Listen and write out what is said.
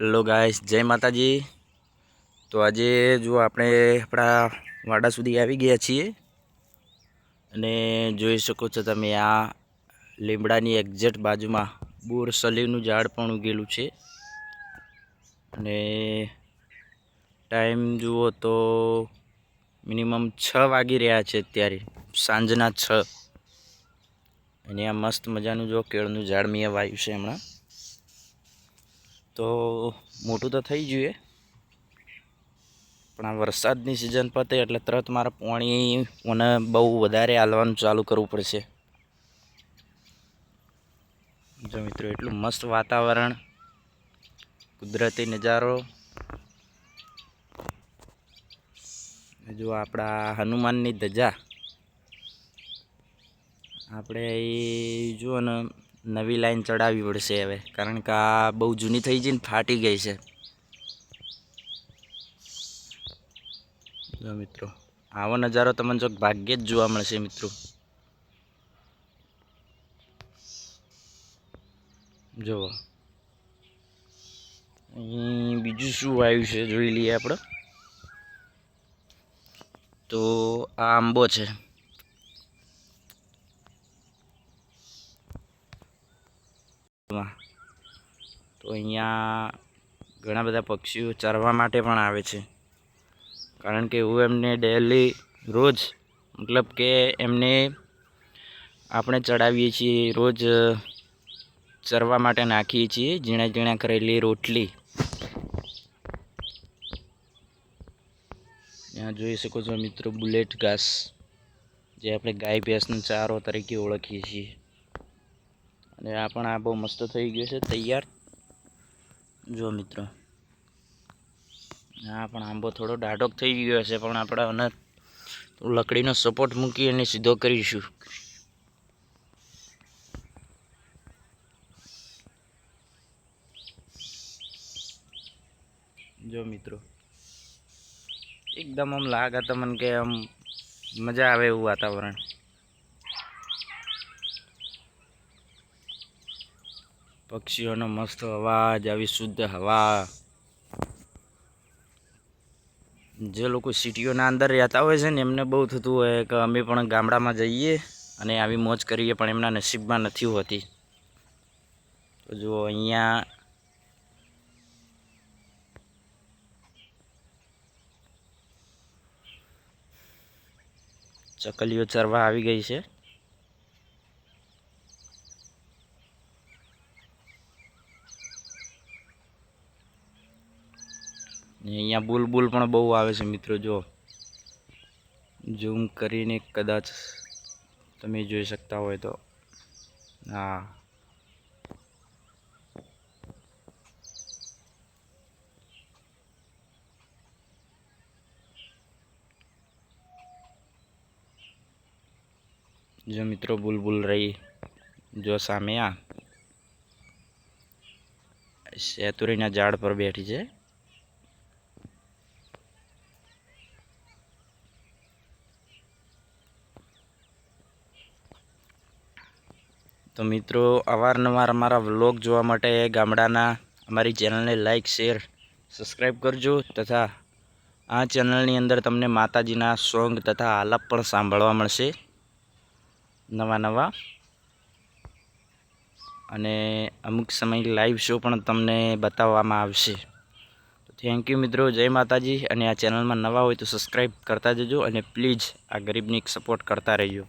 Hello guys જય માતાજી. તો આજે જો આપણે આપણા વાડા સુધી આવી ગયા છીએ અને જોઈ શકો છો તમે આ લીમડાની એક્ઝેક્ટ બાજુમાં બોર સલીવનું ઝાડ પણ ઉગેલું છે. અને ટાઈમ જુઓ તો મિનિમમ છ વાગી રહ્યા છે અત્યારે, સાંજના છ. અને આ મસ્ત મજાનું જો કેળનું ઝાડ મેં વાયું છે હમણાં. તો મોટું તો થઈ ગયું પણ આ વરસાદની સિઝન પતે એટલે તરત મારે પાણી મને બહુ વધારે હાલવાનું ચાલુ કરવું પડશે. જો મિત્રો, એટલું મસ્ત વાતાવરણ, કુદરતી નજારો. જો આપણા હનુમાનની ધજા. આપણે એ જુઓ ને નવી લાઈન ચડાવવી પડશે હવે. કારણ કે આ બહુ જૂની થઈ જઈને ફાટી ગઈ છે. મિત્રો, આવો નજારો તમને જો ભાગ્યે જ જોવા મળશે મિત્રો. જુઓ બીજું શું આવ્યું છે જોઈ લઈએ આપણે. તો આ આંબો છે. તો અહીંયા ઘણા બધા પક્ષીઓ ચરવા માટે પણ આવે છે. કારણ કે હું એમને ડેલી રોજ, મતલબ કે એમને આપણે ચડાવીએ છીએ રોજ ચરવા માટે નાખીએ છીએ ઝીણા ઝીણા કરેલી રોટલી. ત્યાં જોઈ શકો છો મિત્રો, બુલેટ ઘાસ, જે આપણે ગાય ભેંસનો ચારો તરીકે ઓળખીએ છીએ. અને આ પણ આ બહુ મસ્ત થઈ ગયો છે, તૈયાર. જો મિત્રો. આ પણ આંબો થોડો ડાઢોક થઈ ગયો હશે, પણ આપણે અને લકડીનો સપોર્ટ મૂકી અને સીધો કરીશું. જો મિત્રો. એકદમ આમ લાગે તમને કે આમ મજા આવે એવું વાતાવરણ. પક્ષીઓનો મસ્ત અવાજ, આવી શુદ્ધ હવા. જે લોકો સિટીઓના અંદર રહેતા હોય છે ને, એમને બહુ થતું હોય કે અમે પણ ગામડામાં જઈએ અને આવી મોજ કરીએ, પણ એમના નસીબમાં નથી હોતી. તો જુઓ, અહીંયા ચકલીઓ ચરવા આવી ગઈ છે. અહીંયા બુલબુલ પણ બહુ આવે છે મિત્રો, જો. ઝૂમ કરીને કદાચ તમે જોઈ શકતા હોય તો. હા. જો મિત્રો, બુલબુલ રહી જો સામે આ. શેતુરીના ઝાડ પર બેઠી છે. તો મિત્રો, અવારનવાર અમારા વ્લોગ જોવા માટે ગામડાના અમારી ચેનલને લાઇક શેર સબસ્ક્રાઈબ કરજો તથા આ ચેનલની અંદર તમને માતાજીના સોંગ તથા આલાપ પણ સાંભળવા મળશે નવા નવા. અને અમુક સમય લાઈવ શો પણ તમને બતાવવામાં આવશે. થેન્ક યુ મિત્રો, જય માતાજી. અને આ ચેનલમાં નવા હોય તો સબસ્ક્રાઈબ કરતા જજો અને પ્લીઝ આ ગરીબની સપોર્ટ કરતા રહેજો